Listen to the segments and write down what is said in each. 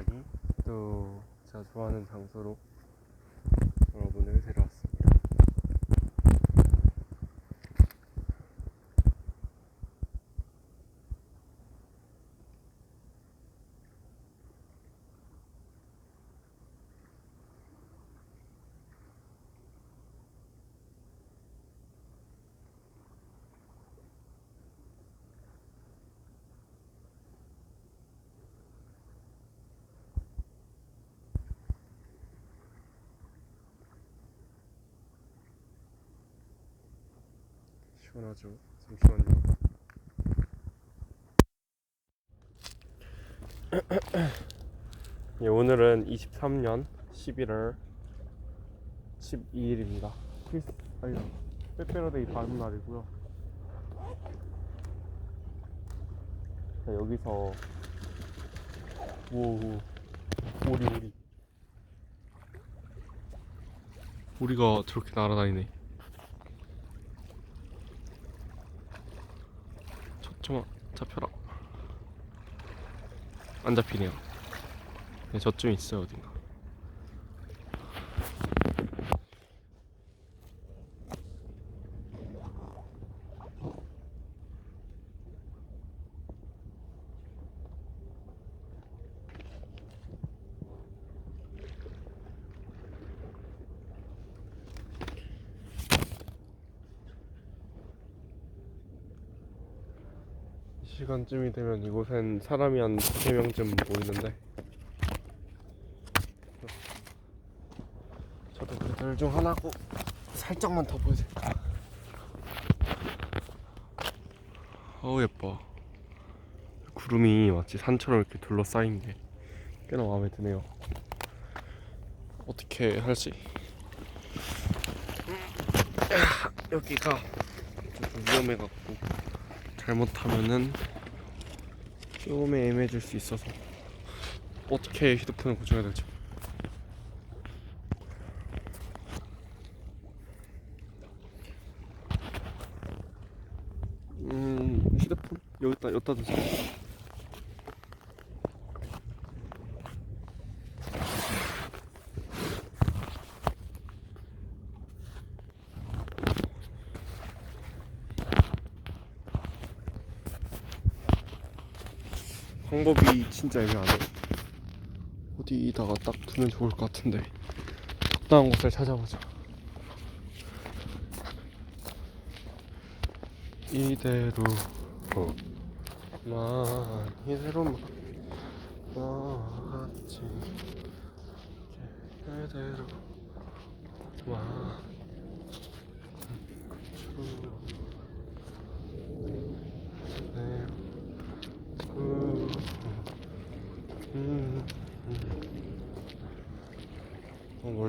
갑자기 또 제가 좋아하는 장소로 여러분을 데려 시원하죠? 잠시만요. 예, 오늘은 23년 11월 12일입니다. 크리스, 아니, 빼빼로데이 다음 날이고요. 자, 여기서 오, 오리 오리 오리가 저렇게 날아다니네. 저쪽만 잡혀라. 안 잡히네요. 네, 저쯤 있어요 어딘가. 시간쯤이 되면 이곳엔 사람이 한 두세 명쯤 모이는데. 저도 그들 중 하나고 살짝만 더 보여줄까 어우 예뻐. 구름이 마치 산처럼 이렇게 둘러싸인 게 꽤나 마음에 드네요. 어떻게 할지. 여기가 조금 위험해갖고 잘못하면은 조금 애매해질 수 있어서 어떻게 휴대폰을 고쳐야 될지. 음 휴대폰? 여기다 여기다 두세요 방법이 진짜 애매하네. 어디다가 딱 두면 좋을 것 같은데. 적당한 곳을 찾아보자. 이대로만 나갔지 이대로. 만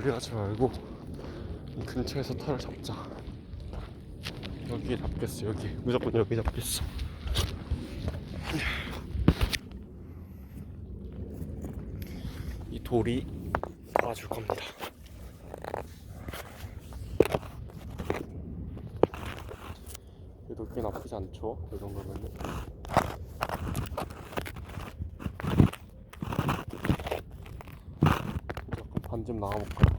무 멀리 가지 말고 이 근처에서 털을 잡자. 여기 잡겠어 여기 무조건 여기 잡겠어. 이 돌이 도와줄 겁니다. 그래도 꽤 나쁘지 않죠? 이 정도면은. 약간 반쯤 나가볼까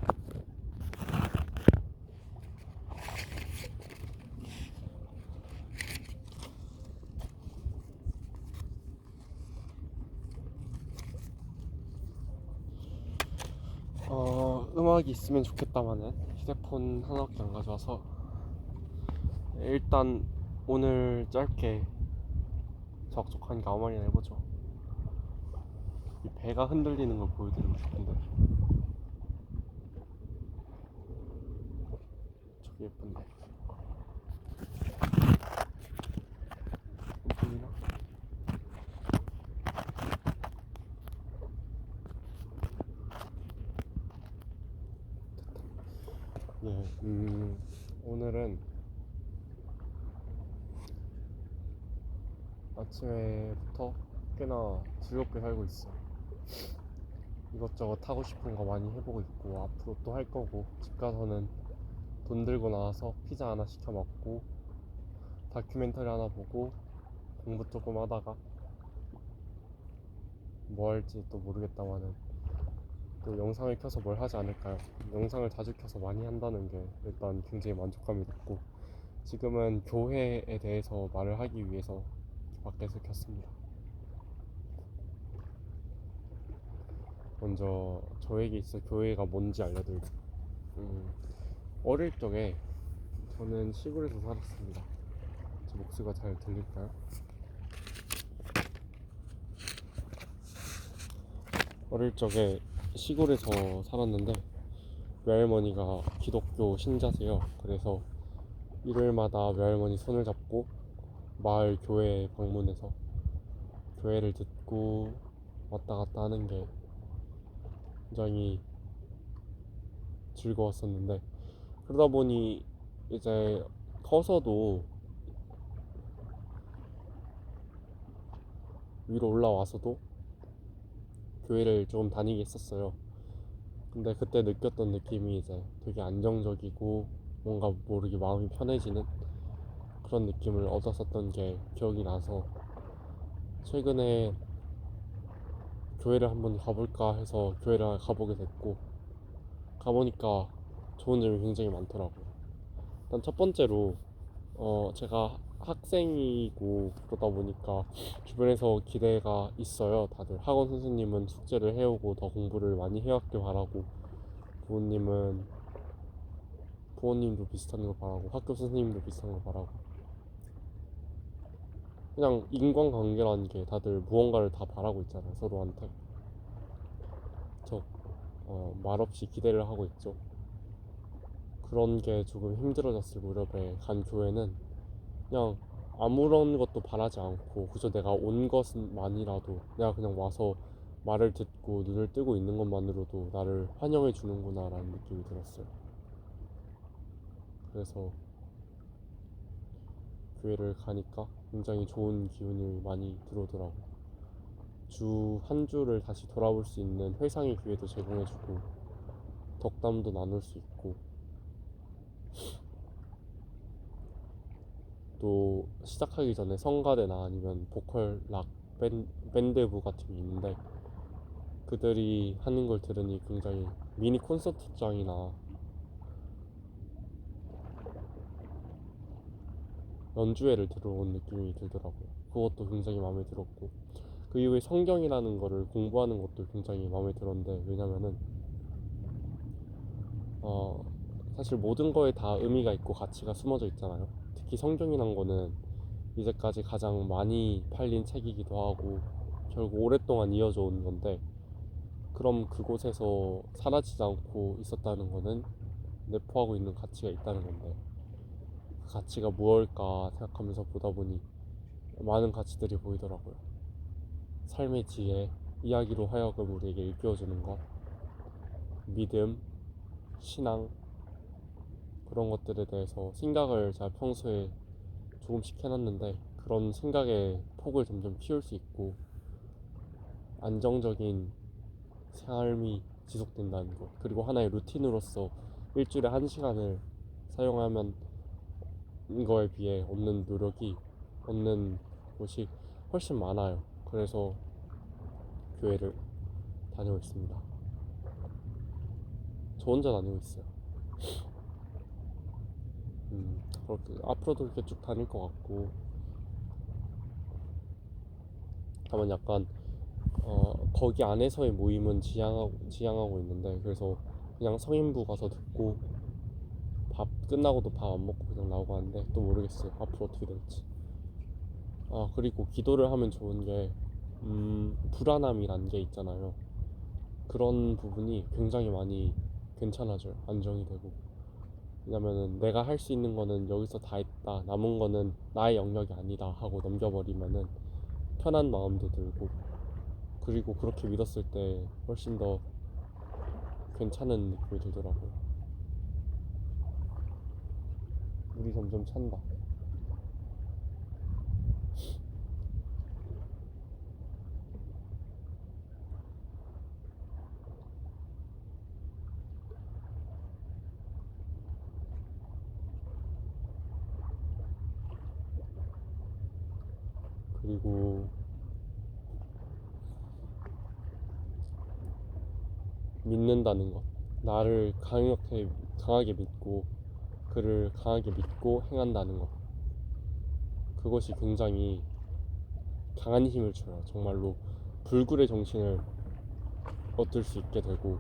음악이 있으면 좋겠다마는 휴대폰 하나밖에 안 가져와서 일단 오늘 짧게 적적하니까 아무 말이나 해보죠. 이 배가 흔들리는 걸 보여드리고 싶은데 저기 예쁜데 보이나? 예, 음, 오늘은 아침에부터 꽤나 즐겁게 살고 있어. 이것저것 하고 싶은 거 많이 해보고 있고 앞으로 또 할 거고 집 가서는 돈 들고 나와서 피자 하나 시켜 먹고 다큐멘터리 하나 보고 공부 조금 하다가 뭐 할지 또 모르겠다마는 또 영상을 켜서 뭘 하지 않을까요? 영상을 자주 켜서 많이 한다는 게 일단 굉장히 만족감이 높고 지금은 교회에 대해서 말을 하기 위해서 밖에서 켰습니다. 먼저 저에게 있어 교회가 뭔지 알려드릴게요. 음, 어릴 적에 저는 시골에서 살았습니다. 제 목소리가 잘 들릴까요? 어릴 적에 시골에서 살았는데 외할머니가 기독교 신자세요. 그래서 일요일마다 외할머니 손을 잡고 마을 교회에 방문해서 교회를 듣고 왔다 갔다 하는 게 굉장히 즐거웠었는데 그러다 보니 이제 커서도 위로 올라와서도 교회를 조금 다니게 했었어요. 근데 그때 느꼈던 느낌이 이제 되게 안정적이고 뭔가 모르게 마음이 편해지는 그런 느낌을 얻었었던 게 기억이 나서 최근에 교회를 한번 가볼까 해서 교회를 가보게 됐고 가보니까 좋은 점이 굉장히 많더라고요. 일단 첫 번째로 어 제가 학생이고 그러다 보니까 주변에서 기대가 있어요. 다들 학원 선생님은 숙제를 해오고 더 공부를 많이 해왔길 바라고 부모님은 부모님도 비슷한 걸 바라고 학교 선생님도 비슷한 걸 바라고 그냥 인간관계라는 게 다들 무언가를 다 바라고 있잖아요 서로한테. 저 어, 말없이 기대를 하고 있죠. 그런 게 조금 힘들어졌을 무렵에 간 교회는 그냥 아무런 것도 바라지 않고 그저 내가 온 것만이라도 내가 그냥 와서 말을 듣고 눈을 뜨고 있는 것만으로도 나를 환영해 주는구나 라는 느낌이 들었어요. 그래서 교회를 가니까 굉장히 좋은 기운이 많이 들어오더라고요. 주한 주를 다시 돌아볼 수 있는 회상의 기회도 제공해주고 덕담도 나눌 수 있고 또 시작하기 전에 성가대나 아니면 보컬 락 밴, 밴드부 같은 게 있는데 그들이 하는 걸 들으니 굉장히 미니 콘서트장이나 연주회를 들어온 느낌이 들더라고요. 그것도 굉장히 마음에 들었고 그 이후에 성경이라는 거를 공부하는 것도 굉장히 마음에 들었는데 왜냐면은 어 사실 모든 거에 다 의미가 있고 가치가 숨어져 있잖아요. 특히 성경이란 거는 이제까지 가장 많이 팔린 책이기도 하고 결국 오랫동안 이어져 온 건데 그럼 그곳에서 사라지지 않고 있었다는 거는 내포하고 있는 가치가 있다는 건데 그 가치가 무엇일까 생각하면서 보다 보니 많은 가치들이 보이더라고요. 삶의 지혜, 이야기로 하여금 우리에게 일깨워주는 것, 믿음, 신앙, 그런 것들에 대해서 생각을 제가 평소에 조금씩 해놨는데 그런 생각의 폭을 점점 키울 수 있고 안정적인 삶이 지속된다는 것 그리고 하나의 루틴으로서 일주일에 한 시간을 사용하면 거에 비해 얻는 노력이 얻는 곳이 훨씬 많아요. 그래서 교회를 다니고 있습니다. 저 혼자 다니고 있어요. 음, 그렇게 앞으로도 이렇게 쭉 다닐 것 같고 다만 약간 어, 거기 안에서의 모임은 지향하고, 지향하고 있는데 그래서 그냥 성인부 가서 듣고 밥 끝나고도 밥 안 먹고 그냥 나오고 하는데 또 모르겠어요. 앞으로 어떻게 될지. 아 그리고 기도를 하면 좋은 게 음, 불안함이란 게 있잖아요. 그런 부분이 굉장히 많이 괜찮아져요. 안정이 되고. 왜냐면은 내가 할 수 있는 거는 여기서 다 했다. 남은 거는 나의 영역이 아니다 하고 넘겨버리면은 편한 마음도 들고. 그리고 그렇게 믿었을 때 훨씬 더 괜찮은 느낌이 들더라고요. 물이 점점 찬다. 그리고 믿는다는 것, 나를 강력하게 강하게 믿고 그를 강하게 믿고 행한다는 것, 그것이 굉장히 강한 힘을 줘요. 정말로 불굴의 정신을 얻을 수 있게 되고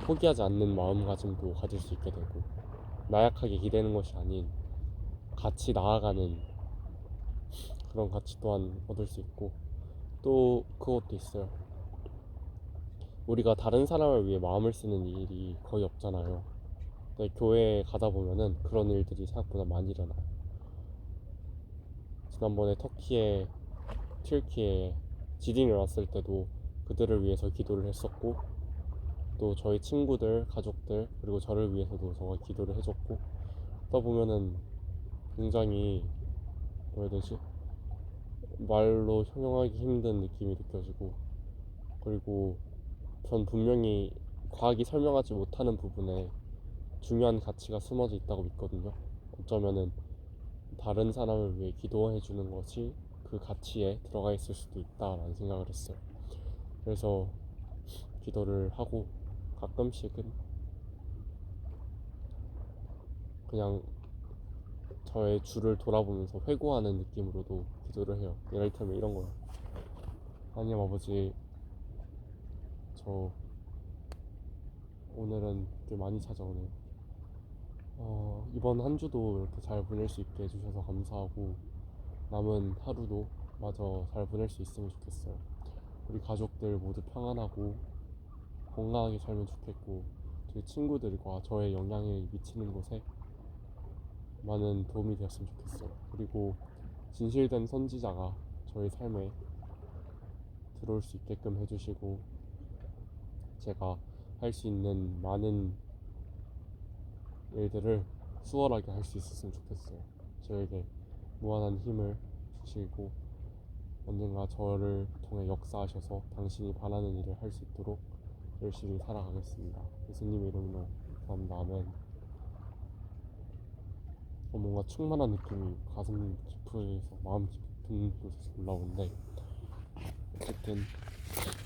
포기하지 않는 마음가짐도 가질 수 있게 되고 나약하게 기대는 것이 아닌 같이 나아가는 그런 가치 또한 얻을 수 있고 또 그것도 있어요. 우리가 다른 사람을 위해 마음을 쓰는 일이 거의 없잖아요. 근데 교회에 가다 보면은 그런 일들이 생각보다 많이 일어나요. 지난번에 터키에 튀르키에 지진이 일어났을 때도 그들을 위해서 기도를 했었고 또 저희 친구들, 가족들 그리고 저를 위해서도 정말 기도를 해줬고 그러다 보면은 굉장히 뭐라 해야 되지? 말로 형용하기 힘든 느낌이 느껴지고 그리고 전 분명히 과학이 설명하지 못하는 부분에 중요한 가치가 숨어져 있다고 믿거든요. 어쩌면은 다른 사람을 위해 기도해 주는 것이 그 가치에 들어가 있을 수도 있다라는 생각을 했어요. 그래서 기도를 하고 가끔씩은 그냥 저의 주를 돌아보면서 회고하는 느낌으로도 기도를 해요. 예를 들면 이런 거요. 하나님 아버지, 저 오늘은 꽤 많이 찾아오네요. 어, 이번 한 주도 이렇게 잘 보낼 수 있게 해주셔서 감사하고 남은 하루도 마저 잘 보낼 수 있으면 좋겠어요. 우리 가족들 모두 평안하고 건강하게 살면 좋겠고 제 친구들과 저의 영향을 미치는 곳에 많은 도움이 되었으면 좋겠어요. 그리고 진실된 선지자가 저의 삶에 들어올 수 있게끔 해주시고 제가 할 수 있는 많은 일들을 수월하게 할 수 있었으면 좋겠어요. 저에게 무한한 힘을 주시고 언젠가 저를 통해 역사하셔서 당신이 바라는 일을 할 수 있도록 열심히 살아가겠습니다. 예수님의 이름으로 감사합니다. 아멘. 어, 뭔가 충만한 느낌이 가슴 깊이에서 마음 깊은 곳에서 올라오는데 어쨌든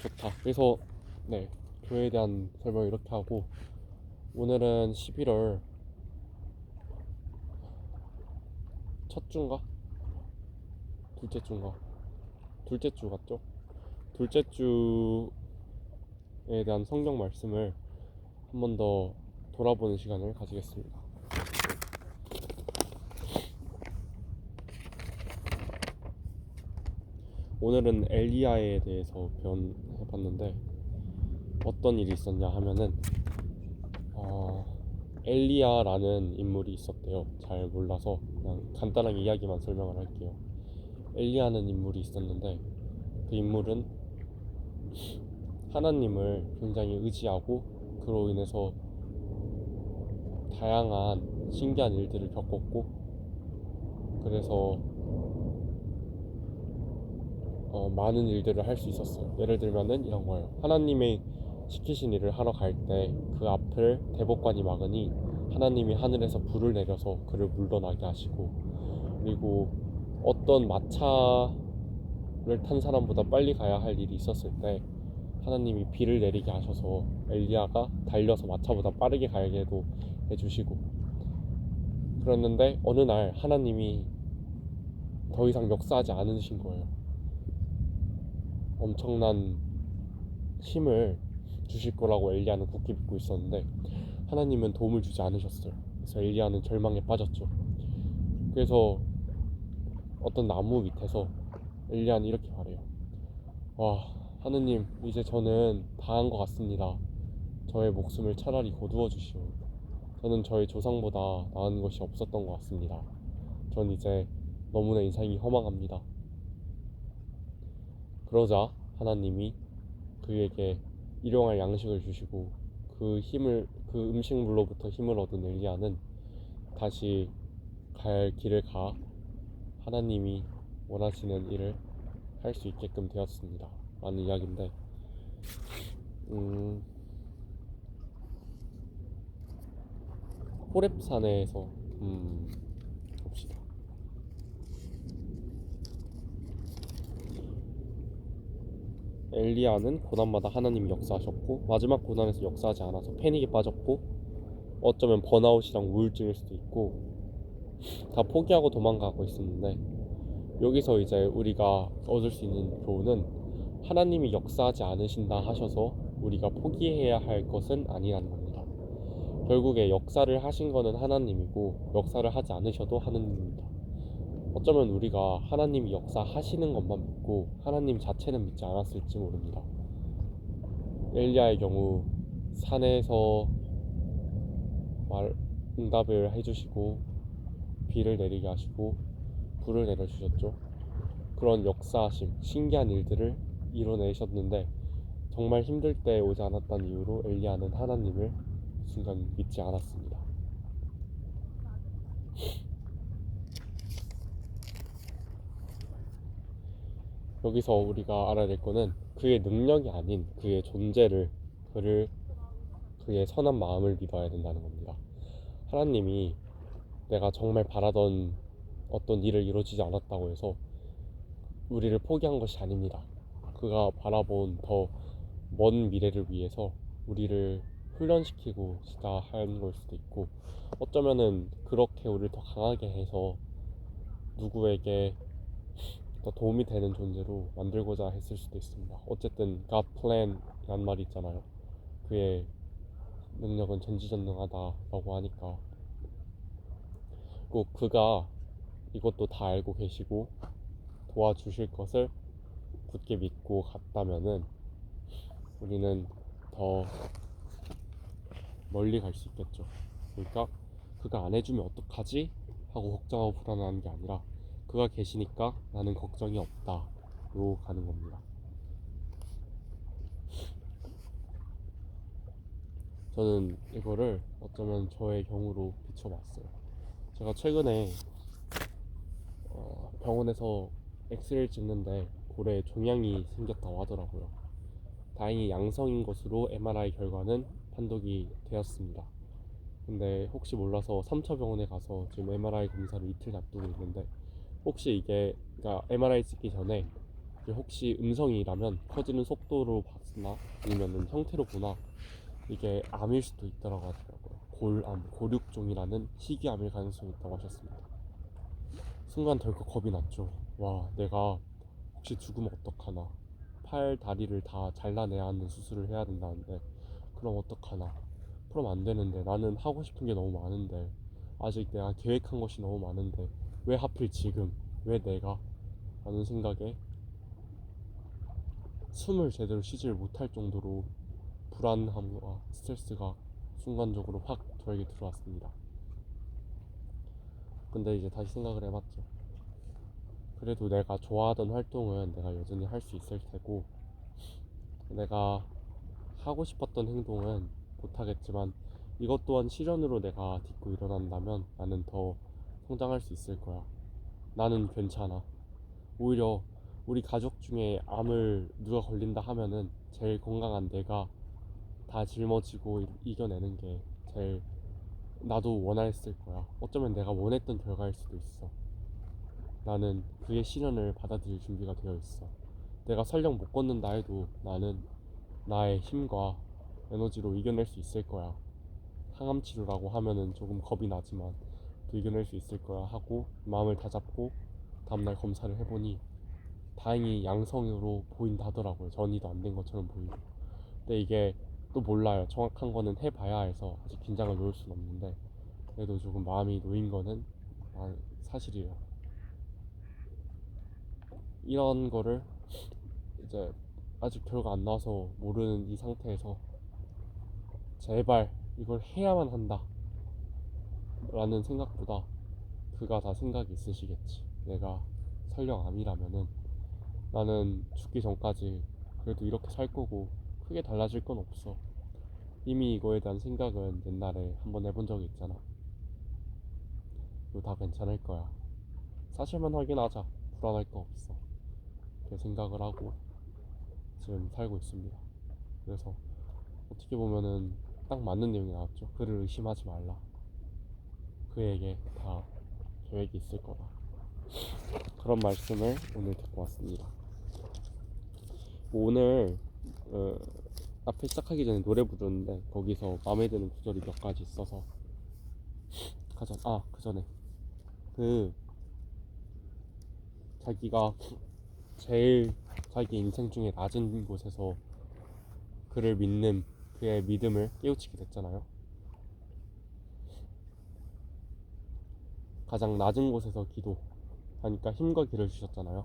좋다. 그래서 네 교회에 대한 설명 이렇게 하고 오늘은 11월 첫 주인가 둘째 주인가 둘째 주 같죠? 둘째 주에 대한 성경 말씀을 한 번 더 돌아보는 시간을 가지겠습니다. 오늘은 엘리야에 대해서 변해봤는데 어떤 일이 있었냐 하면은 어, 엘리야라는 인물이 있었대요. 잘 몰라서 그냥 간단하게 이야기만 설명을 할게요. 엘리야는 인물이 있었는데 그 인물은 하나님을 굉장히 의지하고 그로 인해서 다양한 신기한 일들을 겪었고 그래서 어, 많은 일들을 할 수 있었어요. 예를 들면은 이런 거예요. 하나님의 시키신 일을 하러 갈 때 그 앞을 대법관이 막으니 하나님이 하늘에서 불을 내려서 그를 물러나게 하시고 그리고 어떤 마차를 탄 사람보다 빨리 가야 할 일이 있었을 때 하나님이 비를 내리게 하셔서 엘리야가 달려서 마차보다 빠르게 가게도 해주시고 그랬는데 어느 날 하나님이 더 이상 역사하지 않으신 거예요. 엄청난 힘을 주실 거라고 엘리야는 굳게 믿고 있었는데 하나님은 도움을 주지 않으셨어요. 그래서 엘리야는 절망에 빠졌죠. 그래서 어떤 나무 밑에서 엘리야는 이렇게 말해요. 와, 하느님, 이제 저는 다한것 같습니다. 저의 목숨을 차라리 거두어 주시오. 저는 저의 조상보다 나은 것이 없었던 것 같습니다. 전 이제 너무나 인생이 허망합니다. 그러자 하나님이 그에게 일용할 양식을 주시고 그 힘을 그 음식물로부터 힘을 얻은 엘리야는 다시 갈 길을 가 하나님이 원하시는 일을 할 수 있게끔 되었습니다. 라는 이야기인데 음, 호랩산에서 음, 봅시다. 엘리야는 고난마다 하나님이 역사하셨고 마지막 고난에서 역사하지 않아서 패닉에 빠졌고 어쩌면 번아웃이랑 우울증일 수도 있고 다 포기하고 도망가고 있었는데 여기서 이제 우리가 얻을 수 있는 교훈은 하나님이 역사하지 않으신다 하셔서 우리가 포기해야 할 것은 아니라는 겁니다. 결국에 역사를 하신 거는 하나님이고 역사를 하지 않으셔도 하나님입니다. 어쩌면 우리가 하나님이 역사하시는 것만 믿고 하나님 자체는 믿지 않았을지 모릅니다. 엘리야의 경우 산에서 말 응답을 해주시고 비를 내리게 하시고 불을 내려주셨죠. 그런 역사하심, 신기한 일들을 이뤄내셨는데 정말 힘들 때 오지 않았다는 이유로 엘리야는 하나님을 순간 믿지 않았습니다. 여기서 우리가 알아야 될 거는 그의 능력이 아닌 그의 존재를 그를 그의 선한 마음을 믿어야 된다는 겁니다. 하나님이 내가 정말 바라던 어떤 일을 이루어지지 않았다고 해서 우리를 포기한 것이 아닙니다. 그가 바라본 더 먼 미래를 위해서 우리를 훈련시키고 싶다 하는 걸 수도 있고 어쩌면은 그렇게 우리를 더 강하게 해서 누구에게 더 도움이 되는 존재로 만들고자 했을 수도 있습니다. 어쨌든 God plan이란 말이 있잖아요. 그의 능력은 전지전능하다라고 하니까 꼭 그가 이것도 다 알고 계시고 도와주실 것을 굳게 믿고 갔다면은 우리는 더 멀리 갈 수 있겠죠. 그러니까 그가 안 해주면 어떡하지? 하고 걱정하고 불안해하는 게 아니라 그가 계시니까 나는 걱정이 없다 로 가는 겁니다. 저는 이거를 어쩌면 저의 경우로 비춰봤어요. 제가 최근에 어, 병원에서 엑스레이를 찍는데 골에 종양이 생겼다고 하더라고요. 다행히 양성인 것으로 MRI 결과는 판독이 되었습니다. 근데 혹시 몰라서 3차 병원에 가서 지금 MRI 검사를 이틀 앞두고 있는데 혹시 이게 그러니까 MRI 찍기 전에 혹시 음성이라면 커지는 속도로 봤으나 아니면은 형태로 보나 이게 암일 수도 있다고 하더라고요. 골암, 고륙종이라는 희귀암일 가능성이 있다고 하셨습니다. 순간 덜컥 겁이 났죠. 와, 내가 혹시 죽으면 어떡하나. 팔, 다리를 다 잘라내야 하는 수술을 해야 된다는데, 그럼 어떡하나. 그럼 안 되는데, 나는 하고 싶은 게 너무 많은데, 아직 내가 계획한 것이 너무 많은데, 왜 하필 지금, 왜 내가? 라는 생각에 숨을 제대로 쉬지를 못할 정도로 불안함과 스트레스가 순간적으로 확 저에게 들어왔습니다. 근데 이제 다시 생각을 해봤죠. 그래도 내가 좋아하던 활동은 내가 여전히 할 수 있을 테고, 내가 하고 싶었던 행동은 못하겠지만, 이것 또한 실현으로 내가 딛고 일어난다면 나는 더 성장할 수 있을 거야. 나는 괜찮아. 오히려 우리 가족 중에 암을 누가 걸린다 하면은 제일 건강한 내가 다 짊어지고 이- 이겨내는 게 제일 나도 원했을 거야. 어쩌면 내가 원했던 결과일 수도 있어. 나는 그의 시련을 받아들일 준비가 되어 있어. 내가 설령 못 걷는다 해도 나는 나의 힘과 에너지로 이겨낼 수 있을 거야. 항암 치료라고 하면은 조금 겁이 나지만 또 이겨낼 수 있을 거야 하고 마음을 다잡고 다음날 검사를 해보니 다행히 양성으로 보인다 하더라고요. 전이도 안 된 것처럼 보이고. 근데 이게 또 몰라요. 정확한 거는 해봐야 해서 아직 긴장을 놓을 수는 없는데 그래도 조금 마음이 놓인 거는 아, 사실이에요. 이런 거를 이제 아직 결과 안 나와서 모르는 이 상태에서 제발 이걸 해야만 한다 라는 생각보다 그가 다 생각이 있으시겠지. 내가 설령 암이라면은 나는 죽기 전까지 그래도 이렇게 살 거고 크게 달라질 건 없어. 이미 이거에 대한 생각은 옛날에 한번 해본 적이 있잖아. 이거 다 괜찮을 거야. 사실만 확인하자. 불안할 거 없어. 이렇게 생각을 하고 지금 살고 있습니다. 그래서 어떻게 보면은 딱 맞는 내용이 나왔죠. 그를 의심하지 말라. 그에게 다 계획이 있을 거다. 그런 말씀을 오늘 듣고 왔습니다. 오늘 어, 앞에 시작하기 전에 노래 부르는데 거기서 마음에 드는 구절이 몇 가지 있어서 가자. 아그 전에 그 자기가 제일 자기 인생 중에 낮은 곳에서 그를 믿는 그의 믿음을 깨우치게 됐잖아요. 가장 낮은 곳에서 기도하니까 힘과 길을 주셨잖아요.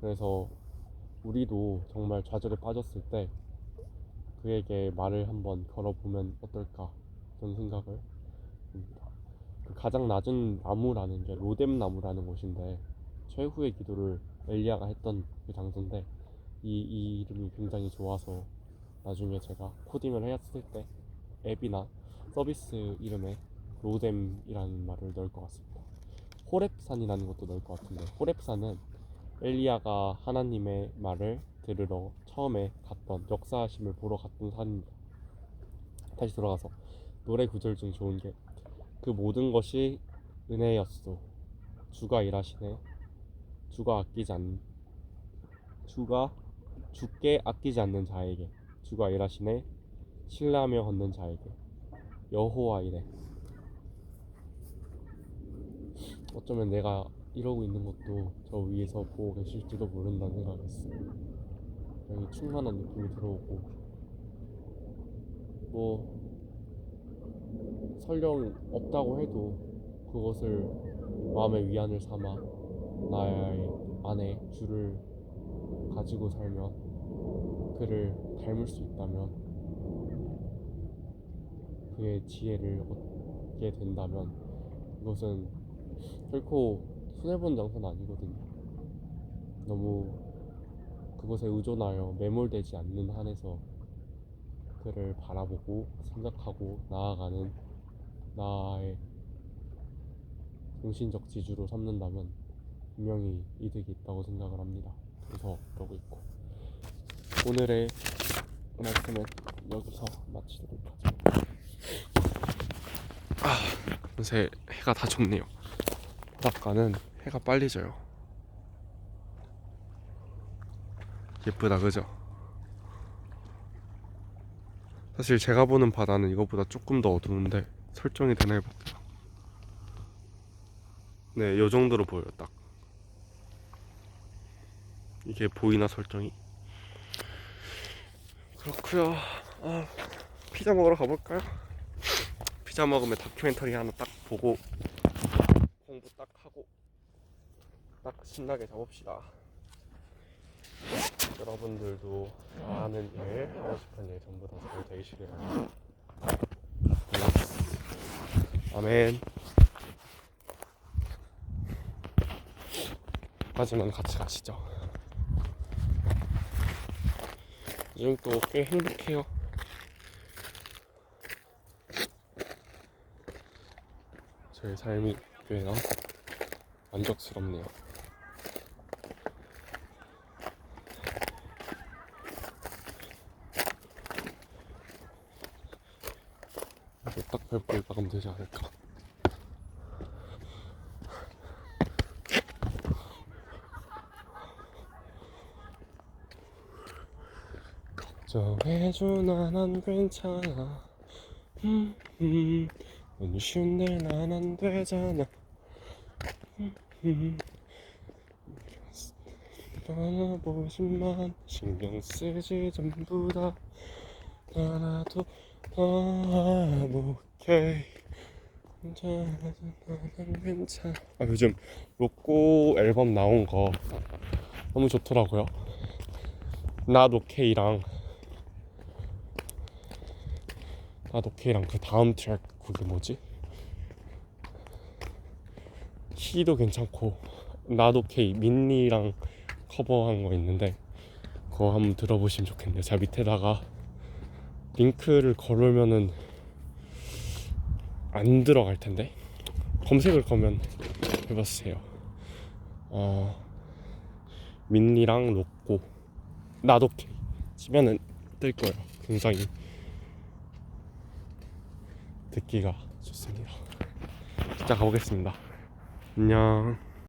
그래서 우리도 정말 좌절에 빠졌을 때 그에게 말을 한번 걸어보면 어떨까 그런 생각을 합니다. 그 가장 낮은 나무라는 게 로뎀 나무라는 곳인데 최후의 기도를 엘리야가 했던 그 장소인데 이, 이 이름이 굉장히 좋아서 나중에 제가 코딩을 했을 때 앱이나 서비스 이름에 로뎀이라는 말을 넣을 것 같습니다. 호랩산이라는 것도 넣을 것 같은데 호랩산은 엘리야가 하나님의 말을 들으러 처음에 갔던 역사하심을 보러 갔던 산입니다. 다시 돌아가서 노래 구절 중 좋은 게 그 모든 것이 은혜였소. 주가 일하시네. 주가 아끼지 않 주가 주께 아끼지 않는 자에게 주가 일하시네. 신뢰하며 걷는 자에게 여호와 이래. 어쩌면 내가 이러고 있는 것도 저 위에서 보고 계실지도 모른다는 생각을 했어요. 여기 충만한 느낌이 들어오고 뭐 설령 없다고 해도 그것을 마음의 위안을 삼아 나의 안에 주를 가지고 살면 그를 닮을 수 있다면 그의 지혜를 얻게 된다면 그것은 결코 손해본 장사는 아니거든요. 너무 그것에 의존하여 매몰되지 않는 한에서 그를 바라보고 생각하고 나아가는 나의 정신적 지주로 삼는다면 분명히 이득이 있다고 생각을 합니다. 그래서 그러고 있고 오늘의 말씀은 여기서 마치도록 하죠. 아, 요새 해가 다 졌네요. 바닷가는 해가 빨리 져요. 예쁘다, 그죠? 사실 제가 보는 바다는 이것보다 조금 더 어두운데 설정이 되나 해봤다. 네, 요 정도로 보여요, 딱. 이게 보이나 설정이? 그렇구요. 아, 피자 먹으러 가볼까요? 피자 먹으면 다큐멘터리 하나 딱 보고 공부 딱 하고 딱 신나게 잡읍시다. 여러분들도 하는 일, 하고 싶은 일 전부 다 잘 되시길 바랍니다. 아멘. 하지만 같이 가시죠. 요즘 또 꽤 행복해요. 저의 삶이 꽤나 만족스럽네요. 이제 딱 밟고 나가면 되지 않을까. 걱정해줘 난안 괜찮아 음, 음. 넌 쉬운데 난안 되잖아. 떠나보지만 신경 쓰지 전부 다. 안 오케이 나는 괜찮아. 아 요즘 로꼬 앨범 나온 거 너무 좋더라고요. Not OK랑 Not OK랑 그 다음 트랙 그게 뭐지? 키도 괜찮고 OK 민니랑 커버한 거 있는데 그거 한번 들어보시면 좋겠네요. 제가 밑에다가 링크를 걸으면은 안 들어갈 텐데 검색을 거면 해보세요. 어 민니랑 로꼬. OK 치면은 뜰 거예요. 굉장히 듣기가 좋습니다. 진짜 가보겠습니다. 안녕.